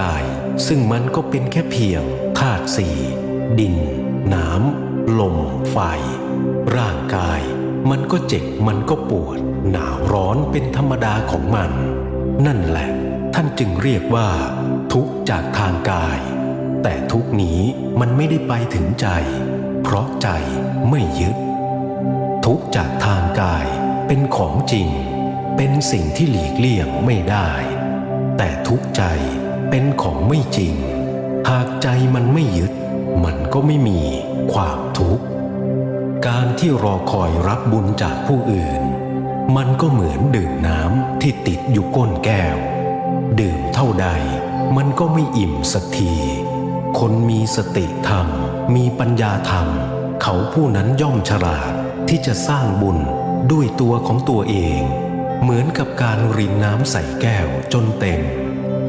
กาย ซึ่งมันก็เป็นแค่เพียงธาตุสี่ดิน น้ำ ลม ไฟ ร่างกาย มันก็เจ็บมันก็ปวด หนาวร้อนเป็นธรรมดาของมัน นั่นแหละ ท่านจึงเรียกว่า ทุกจากทางกาย แต่ทุกนี้มันไม่ได้ไปถึงใจ เพราะใจไม่ยึด ทุกจากทางกายเป็นของจริง เป็นสิ่งที่หลีกเลี่ยงไม่ได้ แต่ทุกใจ เป็นของไม่จริง หากใจมันไม่ยึด มันก็ไม่มีความทุกข์ การที่รอคอยรับบุญจากผู้อื่น มันก็เหมือนดื่มน้ำที่ติดอยู่ก้นแก้ว ดื่มเท่าใด มันก็ไม่อิ่มสักที คนมีสติธรรม มีปัญญาธรรม เขาผู้นั้นย่อมฉลาดที่จะสร้างบุญด้วยตัวของตัวเอง เหมือนกับการรินน้ำใส่แก้วจนเต็ม